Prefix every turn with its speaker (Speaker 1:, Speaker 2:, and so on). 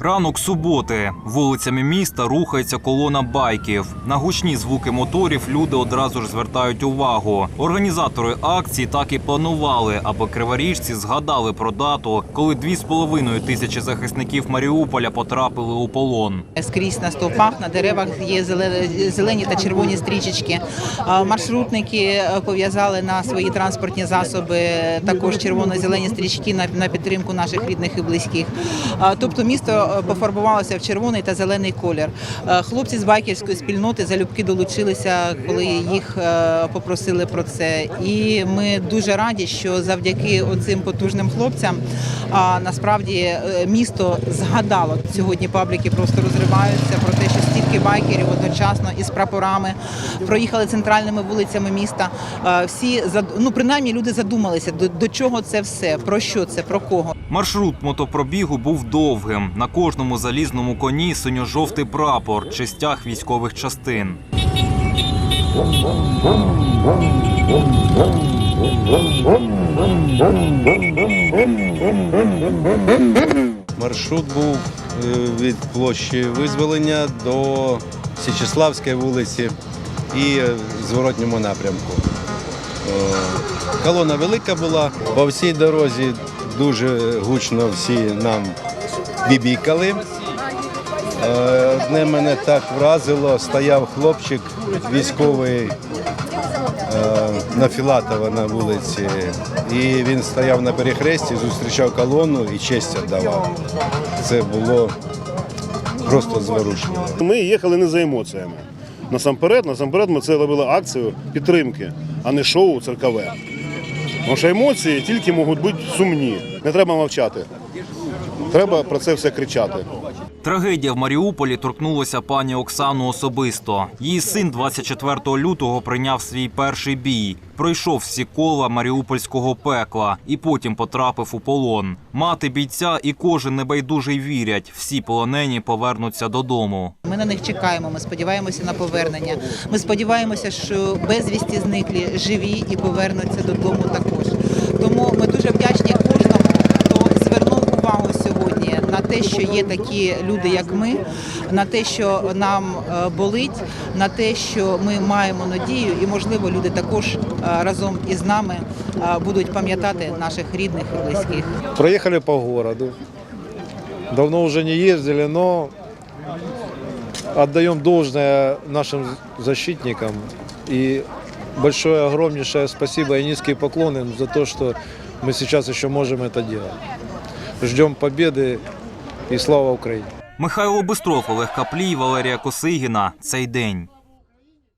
Speaker 1: Ранок суботи. Вулицями міста рухається колона байків. На гучні звуки моторів люди одразу ж звертають увагу. Організатори акції так і планували, аби криворіжці згадали про дату, коли дві з половиною тисячі захисників Маріуполя потрапили у полон.
Speaker 2: Скрізь на стовпах, на деревах є зеле- зелені та червоні стрічечки. Маршрутники е, пов'язали на свої транспортні засоби також червоно-зелені стрічки на, підтримку наших рідних і близьких. Тобто місто пофарбувалося в червоний та зелений колір. Е, Хлопці з байкерської спільноти залюбки долучилися, коли їх е, попросили про це. І ми дуже раді, що завдяки оцим потужним хлопцям насправді е, місто згадало сьогодні. Пабліки просто розриваються про те, що стільки байкерів одночасно із прапорами проїхали центральними вулицями міста. Всі зад- ну принаймні люди задумалися до, до чого це все, про що це, про кого.
Speaker 1: Маршрут мотопробігу був довгим. На кожному залізному коні синьо-жовтий прапор чи стяг військових частин.
Speaker 3: Маршрут був е, від площі визволення до Січеславської вулиці і е, в зворотньому напрямку. Е, Колона велика була. По всій дорозі дуже гучно всі нам бібікали. Одне мене так вразило, стояв хлопчик військовий на Філатова на вулиці. І він стояв на перехресті, зустрічав колону і честь віддавав. Це було просто зворушливо.
Speaker 4: Ми їхали не за емоціями. Насамперед, насамперед, ми це робили акцію підтримки, а не шоу циркове. Тому що емоції тільки можуть бути сумні. Не треба мовчати. Треба про це все кричати.
Speaker 1: Трагедія в Маріуполі торкнулася пані Оксану особисто. Її син 24 лютого прийняв свій перший бій, пройшов всі кола маріупольського пекла і потім потрапив у полон. Мати бійця і кожен небайдужий вірять, всі полонені повернуться додому.
Speaker 2: Ми на них чекаємо. Ми сподіваємося на повернення. Ми сподіваємося, що безвісті зниклі живі і повернуться додому також. Тому ми дуже вдячні кожному, хто звернув увагу сьогодні на те, що є такі люди, як ми, на те, що нам е, болить, на те, що ми маємо надію, і можливо люди також е, разом із нами е, будуть пам'ятати наших рідних і близьких.
Speaker 5: Проехали по городу. Давно уже не ездили, но отдаем должное нашим защитникам. И большое, огромнейшее спасибо и низкий поклон им за то, что мы сейчас еще можем это делать. Ждем победы и слава Україні.
Speaker 1: Михайло Бистров, Олег Каплій, Валерія Косигіна. Цей день.